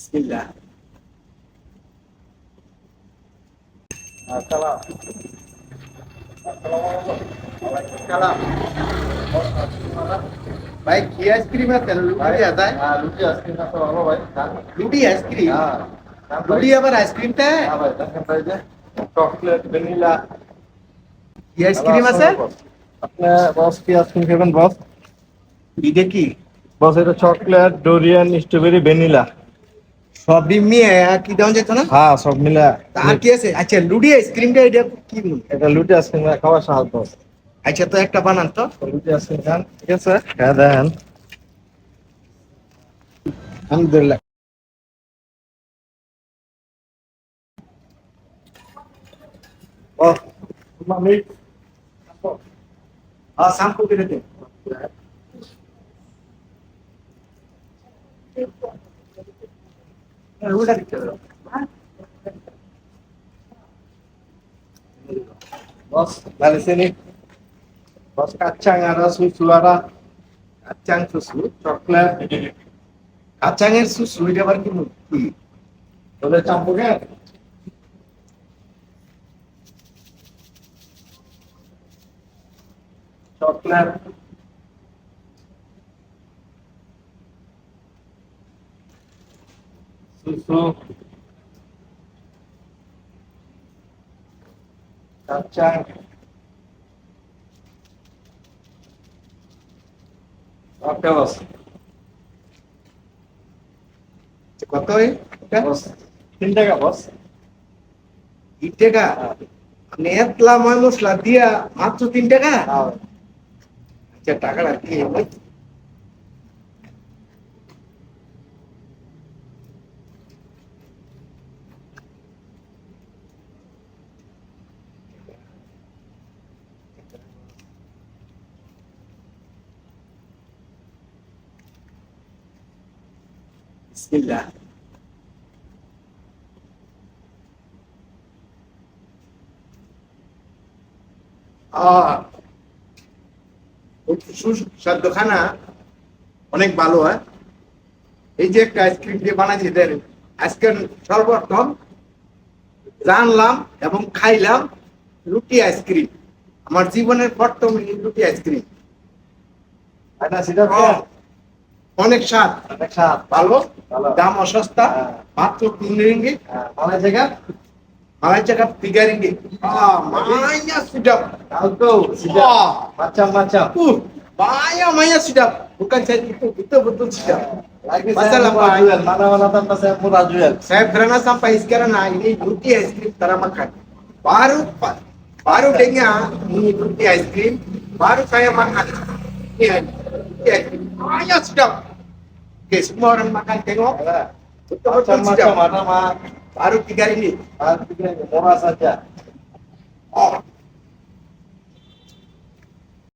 Bismillah. ভাই কি ice cream আছে? লুডি আছে? হ্যাঁ লুচি আইসক্রিম আছে ভালো ভাই। আইসক্রিম? হ্যাঁ। আবার আইসক্রিমটা? হ্যাঁ ভাই দেখেন ভাই যে চকলেট ভ্যানিলা। কি আইসক্রিম আছে? আপনি বস কি আইসক্রিম খাবেন বস? এটা কি বস এটা চকলেট ডোরিয়ান স্ট্রবেরি ভ্যানিলা। সবই মিয়ে কি দাম যেত না? হ্যাঁ সব মিলা আর কি আছে? আচ্ছা লুডি আইসক্রিমটা এটা কি? এটা লুচি আইসক্রিম খাওয়া সাহায্য। আচ্ছা তো একটা বানান তো। লুচি আইসক্রিম খান ঠিক আছে? হ্যাঁ দেখেন আলহামদুলিল্লাহ। ও মামি শাম্পু করে দে হ্যাঁ, ওটা দিতে হবে। বস দালিচিনি বস, কাচ্চাং আর সুসুয়ারা কাচ্চাং সুসু, চকলেট। কাচ্চাঙের সুসু, এটা আবার কি মু- কি ওদের চাম্পু খেয়ে চকলেট সুসু কাচ্চাং ওকে বস কত তিন টাকা বস তিন টাকা নেতলা ময় মশলা দিয়া মাত্র তিন টাকা আচ্ছা টাকাটা দিয়ে বিসমিল্লাহ আহ খানা অনেক ভালো হয়? এই যে একটা আইসক্রিম দিয়ে বানাইছে এদের আজকে সর্বপ্রথম জানলাম এবং খাইলাম রুটি আইসক্রিম আমার জীবনের প্রথম রুটি আইসক্রিম সেটা অনেক স্বাদ স্বাদ ভালো। দাম অসস্তা হ্যাঁ। মাত্র তিন রিঙ্গিত মালাই জায়গা মালাই চাকা তিগা রিঙ্গিত মাইয়া সুডাপ Alto, Wah. macam-macam. Uh, banyak banyak sedap. Bukan saya itu betul-betul sedap. Lagi Masalah saya murah apa? jual. Mana-mana tanpa saya murah jual. Saya pernah sampai sekarang nah ini roti aiskrim tara makan. Baru pa- baru dengar ini roti aiskrim, baru saya makan. Ini banyak sedap. Oke, semua orang makan tengok. Betul-betul sedap. Macam-macam ada mah. Baru tiga ini. Murah saja. Oh,